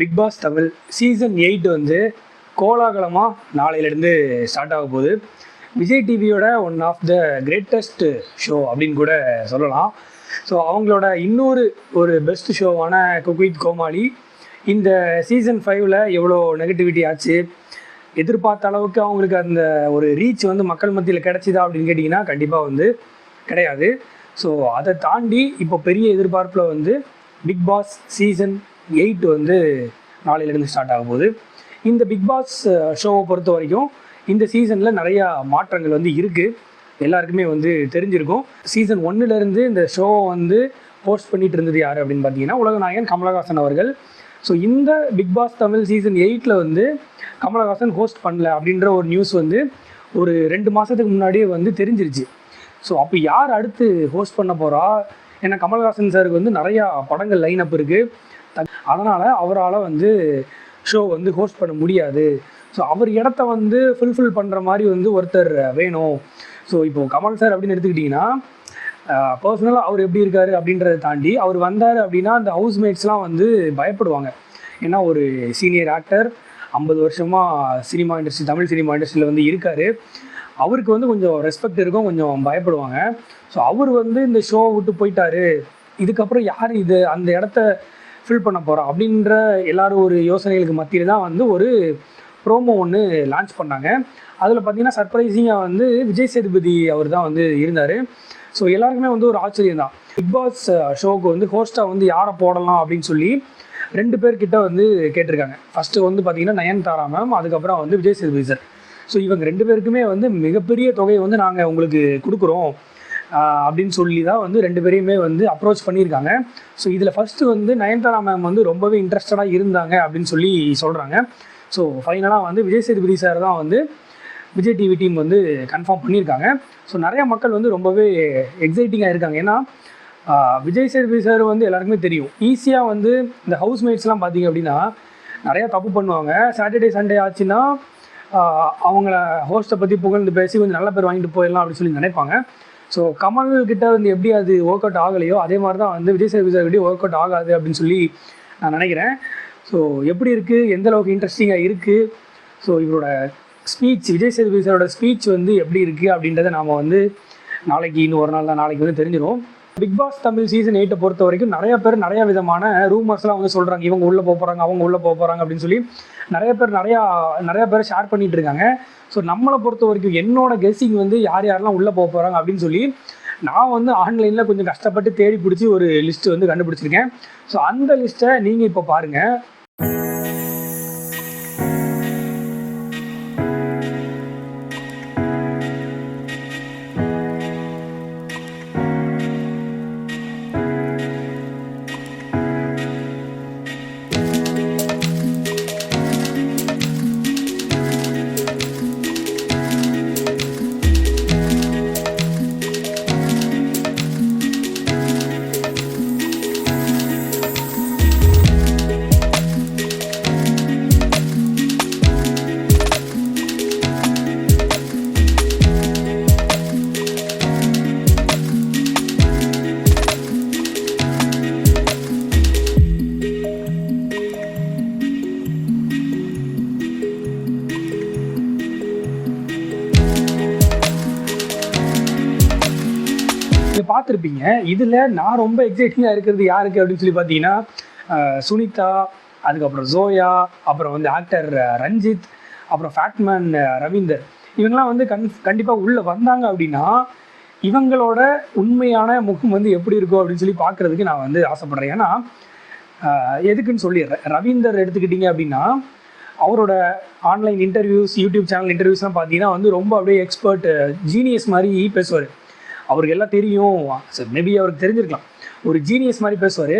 Big boss Tamil season eight வந்து கோலாகலமாக நாளையிலேருந்து ஸ்டார்ட் ஆக போகுது. விஜய் டிவியோட one of the greatest show அப்படின்னு கூட சொல்லலாம். ஸோ அவங்களோட இன்னொரு ஒரு பெஸ்ட் ஷோவான குக் வித் கோமாளி இந்த சீசன் ஃபைவ்ல எவ்வளோ நெகட்டிவிட்டி ஆச்சு? எதிர்பார்த்த அளவுக்கு அவங்களுக்கு அந்த ஒரு ரீச் வந்து மக்கள் மத்தியில் கிடைச்சிதா அப்படின்னு கேட்டிங்கன்னா கண்டிப்பாக வந்து கிடையாது. ஸோ அதை தாண்டி இப்போ பெரிய எதிர்பார்ப்பில் வந்து பிக் பாஸ் சீசன் எயிட் வந்து நாளையிலேருந்து ஸ்டார்ட் ஆக போகுது. இந்த பிக் பாஸ் ஷோவை பொறுத்த வரைக்கும் இந்த சீசனில் நிறையா மாற்றங்கள் வந்து இருக்குது எல்லாருக்குமே வந்து தெரிஞ்சிருக்கும். சீசன் ஒன்னுலேருந்து இந்த ஷோவை வந்து ஹோஸ்ட் பண்ணிட்டு இருந்தது யார் அப்படின்னு பார்த்தீங்கன்னா உலகநாயகன் கமலஹாசன் அவர்கள். ஸோ இந்த பிக் பாஸ் தமிழ் சீசன் எயிட்டில் வந்து கமலஹாசன் ஹோஸ்ட் பண்ணல அப்படின்ற ஒரு நியூஸ் வந்து ஒரு ரெண்டு மாதத்துக்கு முன்னாடியே வந்து தெரிஞ்சிருச்சு. ஸோ அப்போ யார் அடுத்து ஹோஸ்ட் பண்ண போகிறா ஏன்னா கமல்ஹாசன் சாருக்கு வந்து நிறையா படங்கள் லைன் அப் இருக்குது அதனால் அவரால் வந்து ஷோ வந்து ஹோஸ்ட் பண்ண முடியாது. ஸோ அவர் இடத்த வந்து ஃபுல்ஃபில் பண்ணுற மாதிரி வந்து ஒருத்தர் வேணும். ஸோ இப்போது கமல் சார் அப்படின்னு எடுத்துக்கிட்டிங்கன்னா பர்சனலாக அவர் எப்படி இருக்காரு அப்படின்றத தாண்டி அவர் வந்தார் அப்படின்னா அந்த ஹவுஸ்மேட்ஸ்லாம் வந்து பயப்படுவாங்க. ஏன்னா ஒரு சீனியர் ஆக்டர் ஐம்பது வருஷமாக சினிமா இண்டஸ்ட்ரி தமிழ் சினிமா இண்டஸ்ட்ரியில் வந்து இருக்கார். அவருக்கு வந்து கொஞ்சம் ரெஸ்பெக்ட் இருக்கும் கொஞ்சம் பயப்படுவாங்க. ஸோ அவர் வந்து இந்த ஷோ விட்டு போயிட்டாரு. இதுக்கப்புறம் யார் இது? அந்த இடத்த ஃபில் பண்ண போகிறோம் அப்படின்ற எல்லாரும் ஒரு யோசனைகளுக்கு மத்தியில் தான் வந்து ஒரு ப்ரோமோ ஒன்று லான்ச் பண்ணாங்க. அதில் பார்த்தீங்கன்னா சர்ப்ரைசிங்காக வந்து விஜய் சேதுபதி அவர் தான் வந்து இருந்தார். ஸோ எல்லாருக்குமே வந்து ஒரு ஆச்சரியம் தான். பிக் பாஸ் ஷோவுக்கு வந்து ஹோஸ்ட்டாக வந்து யாரை போடலாம் அப்படின்னு சொல்லி ரெண்டு பேர்கிட்ட வந்து கேட்டிருக்காங்க. ஃபஸ்ட்டு வந்து பார்த்தீங்கன்னா நயன்தாரா மேம் அதுக்கப்புறம் வந்து விஜய் சேதுபதி சார் ஸோ இவங்க ரெண்டு பேருக்குமே வந்து மிகப்பெரிய தொகையை வந்து நாங்கள் உங்களுக்கு கொடுக்குறோம். அப்படின்னு சொல்லி தான் வந்து ரெண்டு பேரையுமே வந்து அப்ரோச் பண்ணியிருக்காங்க. ஸோ இதில் ஃபஸ்ட்டு வந்து நயன்தாரா மேம் வந்து ரொம்பவே இன்ட்ரெஸ்டடாக இருந்தாங்க அப்படின்னு சொல்லி சொல்கிறாங்க ஸோ ஃபைனலாக வந்து விஜய் சேதுபதி சார் தான் வந்து விஜய் டிவி டீம் வந்து கன்ஃபார்ம் பண்ணியிருக்காங்க. ஸோ நிறையா மக்கள் வந்து ரொம்பவே எக்ஸைட்டிங்காக இருக்காங்க. ஏன்னா விஜய் சேதுபதி சார் வந்து எல்லாருக்குமே தெரியும். ஈஸியாக வந்து இந்த ஹவுஸ்மேட்ஸ்லாம் பார்த்தீங்க அப்படின்னா நிறையா தப்பு பண்ணுவாங்க. சாட்டர்டே சண்டே ஆச்சுன்னா அவங்கள ஹோஸ்ட்டை பற்றி புகழ்ந்து பேசி கொஞ்சம் நல்ல பேர் வாங்கிட்டு போயிடலாம் அப்படின்னு சொல்லி நினைப்பாங்க. ஸோ கமல் கிட்ட வந்து எப்படி அது ஒர்க் அவுட் ஆகலையோ அதே மாதிரி தான் வந்து விஜய் சேதுபதி எப்படி ஒர்க் அவுட் ஆகாது அப்படின்னு சொல்லி நான் நினைக்கிறேன். ஸோ எப்படி இருக்குது எந்த அளவுக்கு இன்ட்ரெஸ்டிங்காக இருக்குது ஸோ இவரோட ஸ்பீச் விஜய் சேதுபதி சாரோட ஸ்பீச் வந்து எப்படி இருக்குது அப்படின்றத நாம் வந்து நாளைக்கு இன்னும் ஒரு நாள் தான் நாளைக்கு வந்து தெரிஞ்சிடும் பிக் பாஸ் தமிழ் சீசன் எயிட்டை பொறுத்த வரைக்கும் நிறைய பேர் நிறைய விதமான ரூமர்ஸ்லாம் வந்து சொல்கிறாங்க இவங்க உள்ளே போக போகிறாங்க அவங்க உள்ளே போக போகிறாங்க அப்படின்னு சொல்லி நிறைய பேர் நிறையா நிறைய பேர் ஷேர் பண்ணிட்டு இருக்காங்க. ஸோ நம்மளை பொறுத்த வரைக்கும் என்னோட கெஸ்ஸிங் வந்து யார் யாரெல்லாம் உள்ளே போக போகிறாங்க அப்படின்னு சொல்லி நான் வந்து ஆன்லைனில் கொஞ்சம் கஷ்டப்பட்டு தேடி பிடிச்சி ஒரு லிஸ்ட்டு வந்து கண்டுபிடிச்சிருக்கேன். ஸோ அந்த லிஸ்ட்டை நீங்கள் இப்போ பாருங்கள் நீங்கள் பார்த்துருப்பீங்க. இதில் நான் ரொம்ப எக்ஸைட்டிங்காக இருக்கிறது யாருக்கு அப்படின்னு சொல்லி பார்த்தீங்கன்னா சுனிதா அதுக்கப்புறம் ஜோயா அப்புறம் வந்து ஆக்டர் ரஞ்சித் அப்புறம் ஃபேட்மேன் ரவீந்தர். இவங்கெல்லாம் வந்து கண் கண்டிப்பாக உள்ளே வந்தாங்க அப்படின்னா இவங்களோட உண்மையான முகம் வந்து எப்படி இருக்கும் அப்படின்னு சொல்லி பார்க்குறதுக்கு நான் வந்து ஆசைப்பட்றேன். ஏன்னா எதுக்குன்னு சொல்லிடுறேன் ரவீந்தர் எடுத்துக்கிட்டிங்க அப்படின்னா அவரோட ஆன்லைன் இன்டர்வியூஸ் யூடியூப் சேனல் இன்டர்வியூஸ்லாம் பார்த்தீங்கன்னா வந்து ரொம்ப அப்படியே எக்ஸ்பர்ட் ஜீனியஸ் மாதிரி பேசுவார். அவருக்கு எல்லாம் தெரியும். மேபி அவருக்கு தெரிஞ்சிருக்கலாம். ஒரு ஜீனியஸ் மாதிரி பேசுவார்.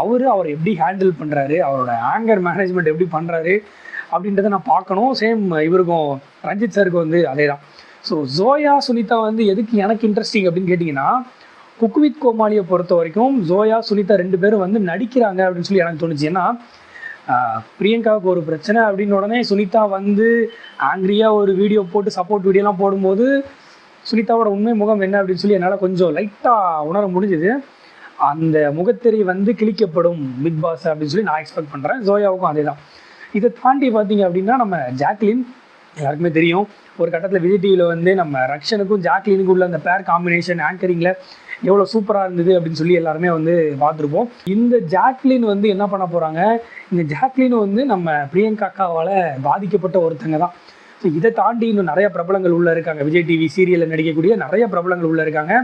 அவர் அவர் எப்படி ஹேண்டில் பண்ணுறாரு அவரோட ஆங்கர் மேனேஜ்மெண்ட் எப்படி பண்ணுறாரு அப்படின்றத நான் பார்க்கணும். சேம் இவருக்கும் ரஞ்சித் சாருக்கு வந்து அதே தான் ஸோ ஜோயா சுனிதா வந்து எதுக்கு எனக்கு இன்ட்ரெஸ்டிங் அப்படின்னு கேட்டிங்கன்னா குக்வித் கோமாளியை பொறுத்த வரைக்கும் ஜோயா சுனிதா ரெண்டு பேரும் வந்து நடிக்கிறாங்க அப்படின்னு சொல்லி எனக்கு தோணுச்சு. ஏன்னா பிரியங்காவுக்கு ஒரு பிரச்சனை அப்படின்னு உடனே சுனிதா வந்து ஆங்க்ரியாக ஒரு வீடியோ போட்டு சப்போர்ட் வீடியோலாம் போடும்போது சுனிதாவோட உண்மை முகம் என்ன அப்படின்னு சொல்லி என்னால் கொஞ்சம் லைட்டாக உணர முடிஞ்சுது. அந்த முகத்திரை வந்து கிழிக்கப்படும் பிக் பாஸ் அப்படின்னு சொல்லி நான் எக்ஸ்பெக்ட் பண்ணுறேன் ஜோயாவுக்கும் அதே தான் இதை தாண்டி பார்த்தீங்க அப்படின்னா நம்ம ஜாக்லின் எல்லாருக்குமே தெரியும். ஒரு கட்டத்தில் விஜய் டிவியில் வந்து நம்ம ரக்ஷனுக்கும் ஜாக்லினுக்கும் உள்ள அந்த பேர் காம்பினேஷன் ஆங்கரிங்கில் எவ்வளோ சூப்பராக இருந்தது அப்படின்னு சொல்லி எல்லாருமே வந்து பார்த்துருப்போம். இந்த ஜாக்லின் வந்து என்ன பண்ண போகிறாங்க இந்த ஜாக்லின் வந்து நம்ம பிரியங்கா அக்காவால் பாதிக்கப்பட்ட ஒருத்தங்க தான். ஸோ இதை தாண்டி இன்னும் நிறைய பிரபலங்கள் உள்ளே இருக்காங்க. விஜய் டிவி சீரியலில் நடிக்கக்கூடிய நிறைய பிரபலங்கள் உள்ளே இருக்காங்க.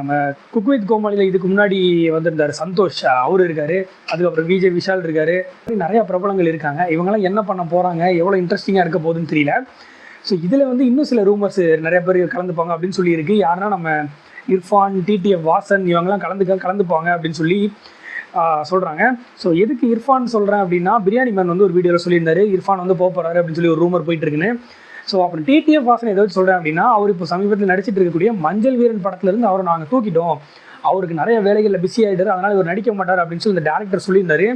நம்ம குக் வித் கோமாளியில் இதுக்கு முன்னாடி வந்திருந்தார் சந்தோஷ். அவர் இருக்காரு. அதுக்கப்புறம் விஜய் விஷால் இருக்காரு. இப்படி நிறைய பிரபலங்கள் இருக்காங்க. இவங்கெல்லாம் என்ன பண்ண போகிறாங்க எவ்வளோ இன்ட்ரெஸ்டிங்காக இருக்க போகுதுன்னு தெரியல. ஸோ இதில் வந்து இன்னும் சில ரூமர்ஸ் நிறைய பேர் கலந்துப்பாங்க அப்படின்னு சொல்லியிருக்கு. யாருன்னா நம்ம இர்ஃபான் டிடிஎஃப் வாசன் இவங்கெல்லாம் கலந்துக்க கலந்துப்பாங்க அப்படின்னு சொல்லி சொல்கிறாங்க ஸோ எதுக்கு இர்ஃபான் சொல்கிறேன் அப்படின்னா பிரியாணி மேன் வந்து ஒரு வீடியோவில் சொல்லியிருந்தாரு. இர்ஃபான் வந்து போக போகிறாரு அப்படின்னு சொல்லி ஒரு ரூமர் போயிட்டு இருக்குன்னு. ஸோ அப்புறம் டிடிஎஃப் வாசன் ஏதாவது சொல்கிறேன் அப்படின்னா அவர் இப்போ சமீபத்தில் நடிச்சிட்டு இருக்கக்கூடிய மஞ்சள் வீரன் படத்துலேருந்து அவரை நாங்கள் தூக்கிட்டோம். அவருக்கு நிறைய வேலைகளில் பிஸி ஆகிட்டாரு அதனால் இவர் நடிக்க மாட்டார் அப்படின்னு சொல்லி இந்த டேரக்டர் சொல்லியிருந்தாரு.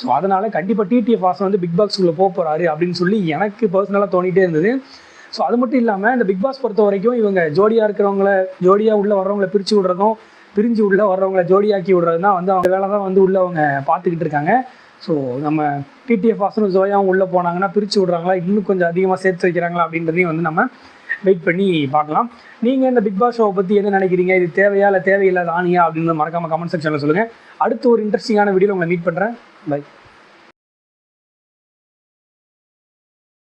ஸோ அதனால் கண்டிப்பாக டிடிஎஃப் வாசன் வந்து பிக் பாக்ஸ்குள்ளே போக போகிறாரு அப்படின்னு சொல்லி எனக்கு பர்சனலாக தோணிட்டே இருந்தது. ஸோ அது மட்டும் இல்லாமல் இந்த பிக் பாஸ் பொறுத்த வரைக்கும் இவங்க ஜோடியாக இருக்கிறவங்கள ஜோடியாக உள்ளே வர்றவங்கள பிரித்து விடுறதும் பிரிஞ்சு உள்ளே வர்றவங்கள ஜோடியாக்கி விடுறது தான் வந்து அவங்க வேலை தான் வந்து உள்ளவங்க பார்த்துக்கிட்டு இருக்காங்க. ஸோ நம்ம பிடிஎஃப் வாசனும் ஜோயாவும் உள்ளே போனாங்கன்னா பிரித்து விடுறாங்களா? இன்னும் கொஞ்சம் அதிகமாக சேர்த்து வைக்கிறாங்களா அப்படின்றதையும் வந்து நம்ம வெயிட் பண்ணி பார்க்கலாம். நீங்கள் இந்த பிக் பாஸ் ஷோவை பற்றி என்ன நினைக்கிறீங்க? இது தேவையா இல்லை தேவையில்லாத ஆணியா அப்படின்னு மறக்காமல் கமெண்ட் செக்ஷனில் சொல்லுங்கள் அடுத்து ஒரு இன்ட்ரெஸ்டிங்கான வீடியோவில் உங்களை மீட் பண்ணுறேன் பை